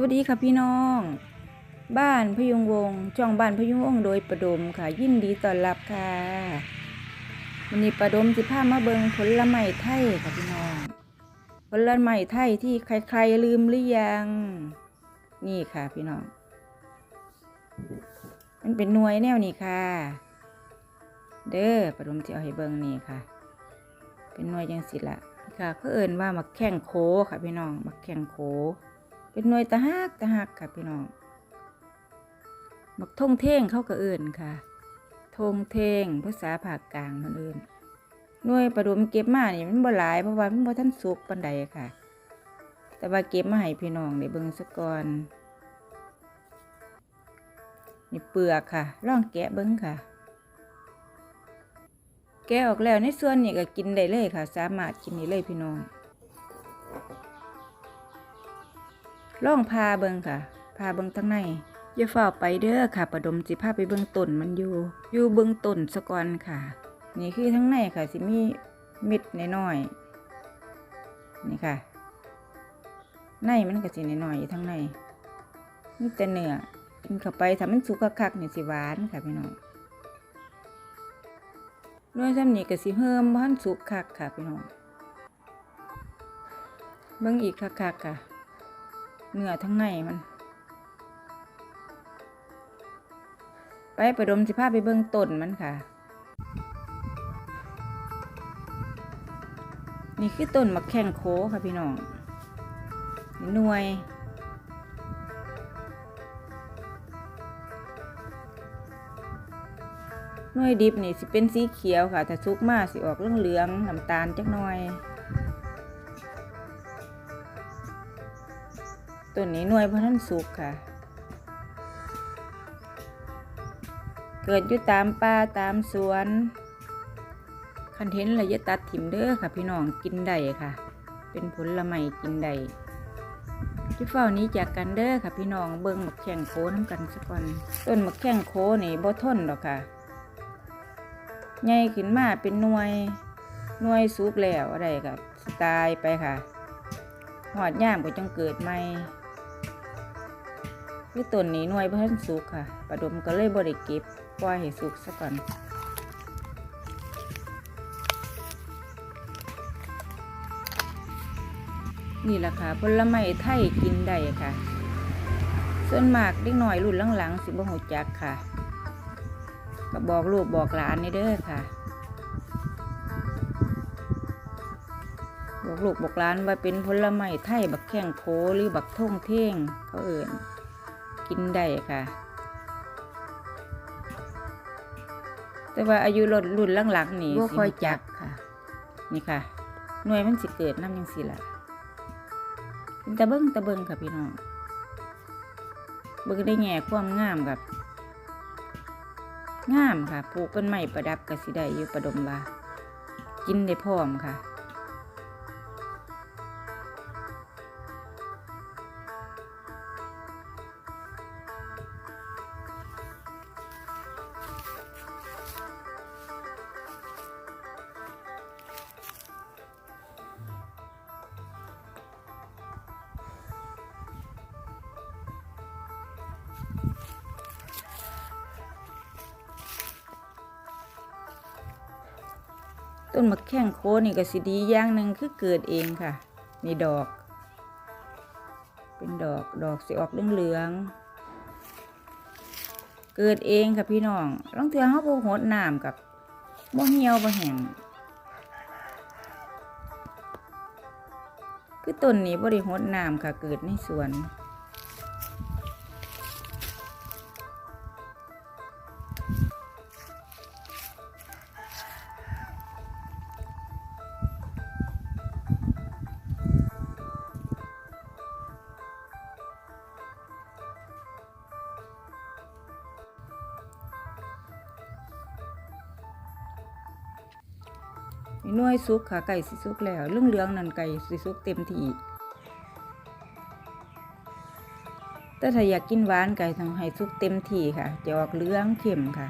วัสดีค่ะพี่น้อง บ้านพยุงวงช่องบ้านพยุงวงโดยประดมค่ะ ยินดีต้อนรับค่ะวันนี้ประดมสิพามาเบิงผลไม้ไทยค่ะพี่น้อง ผลไม้ไทยที่ใครๆลืมหรือยัง นี่ค่ะพี่น้อง มันเป็นหน่วยแนวนี้ค่ะ เด้อประดมจะเอาให้เบิงนี่ค่ะ เป็นหน่วยจังสิละค่ะเขาเอินว่ามักแข่งโคค่ะพี่น้องมักแข่งโค เป็นหน่วยตะหักตะหักค่ะพี่น้องมักทงเท่งเข้าก็เอิ่นค่ะทงเท่งภาษาภาคกลางคนอื่นหน่วยประดุมเก็บมานี่มันบ่หลายเพราะว่ามันบ่ทันสุกปานใดค่ะ แต่ว่าเก็บมาให้พี่น้องได้เบิ่งซะก่อนนี่เปลือกค่ะลองแกะเบิ่งค่ะ แกะออกแล้วในส่วนนี้ก็กินได้เลยค่ะ สามารถกินได้เลยพี่น้อง ล่องพาเบิงค่ะ พาเบิงทั้งในอย่าฝ่าไปเด้อค่ะ ประดมสิพาไปเบิงต้นมันอยู่ อยู่เบิงต้นสะก่อนค่ะ นี่คือทั้งในค่ะ สิมีเม็ดน้อยๆนี่ค่ะ ในมันก็สิน้อยๆอยู่ทั้งในนี่แต่เนื้อกินเข้าไปถ้ามันสุกคักๆนี่สิหวานค่ะพี่น้องด้วยซ้ำนี่ก็สิเฮิมบ้านสุกคักค่ะพี่น้องเบิ่งอีกคักๆค่ะ เนื้อทั้งในมัน ไปประดมสิพาไปเบิ่งต้นมันค่ะ นี่คือต้นมะแข้งโคค่ะพี่น้องนี่หน่วยหน่วยดิบนี่สิเป็นสีเขียวค่ะ ถ้าสุกมากสิออกเหลืองๆน้ำตาลจักหน่อย ต้นนี้หน่วยเพราะท่านสุกค่ะ เกิดอยู่ตามป่าตามสวนคันเทนระยะตัดถิ่มเด้อค่ะ พี่น้องกินได้ค่ะ เป็นผลไม้กินได้ที่เฝ้านี้จากกันเด้อค่ะ พี่น้องเบิ่งหมักแข้งโคน้ำกันสักก่อน ต้นหมักแข้งโคนี่บ่ทนหรอกค่ะใหญ่ขึ้นมาเป็นหน่วยหน่วยสุกแล้วอะไรกับสตายไปค่ะหอดย่ามก็จังเกิดใหม่ คือต้นนี้หน่วยเพิ่นสุกค่ะประดมก็เลยบริเก็บปล่อยให้สุกซะก่อนนี่แหละค่ะผลไม้ไทยกินได้ค่ะ ส่วนมากเด็กหน่อยรุ่นหลังๆสิบ่หูจักค่ะ ก็บอกลูกบอกหลานนี่เด้อค่ะ บอกลูกบอกหลานว่าเป็นผลไม้ไทยบักแข้งโคหรือบักท่งเท่งเขาเอิ่น กินได้ค่ะ แต่ว่าอายุรุ่นรุ่นหลังๆนี่บ่ค่อยจักค่ะ นี่ค่ะ หน่วยมันสิเกิดน้ำยังสิละเป็นตะเบิงตะเบิงค่ะพี่น้อง เบิ่งได้แง่ความงามกับงามค่ะปลูกเป็นไม้ประดับก็สิได้อยู่ประดมว่ากินได้พร้อมค่ะ ต้นมะแข้งโคนี่ก็สิดีอย่างหนึ่งคือเกิดเองค่ะ นี่ดอก เป็นดอกดอกสิออกเหลืองๆเกิดเองค่ะพี่น้องลองเทือเขาบ่หดน้ำกับบ่เหี่ยวบ่แห้งคือต้นนี้บ่ได้หดน้ำค่ะเกิดในสวน นี่หน่วยสุกขาไก่สิสุกแล้วเรื่องเหลืองนั่นไก่สิสุกเต็มที่แต่ถ้าอยากกินหวานไก่ต้องให้สุกเต็มที่ค่ะ จะออกเหลืองเข้มค่ะ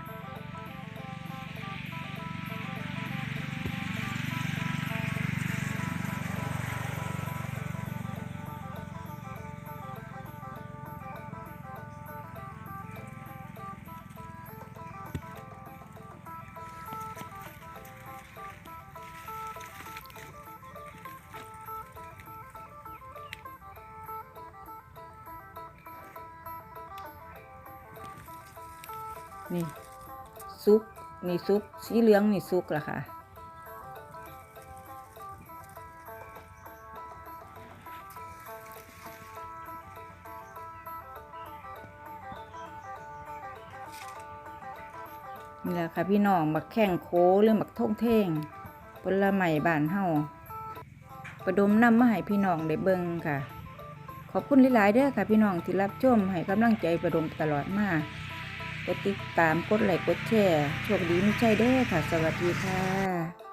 นี่ซุกนี่ซุกสีเหลืองนี่ซุกละค่ะ นี่แหละค่ะพี่น้องบักแข้งโคหรือบักท่งเท่งผลไม้บ้านเฮาประดมนำมาให้พี่น้องได้เบิ่งค่ะ ขอบคุณหลายๆเด้อค่ะพี่น้องที่รับชมให้กำลังใจประดมตลอดมา กดติดตามกดไลค์กดแชร์โชคดีไม่ใช่เด้อค่ะ สวัสดีค่ะ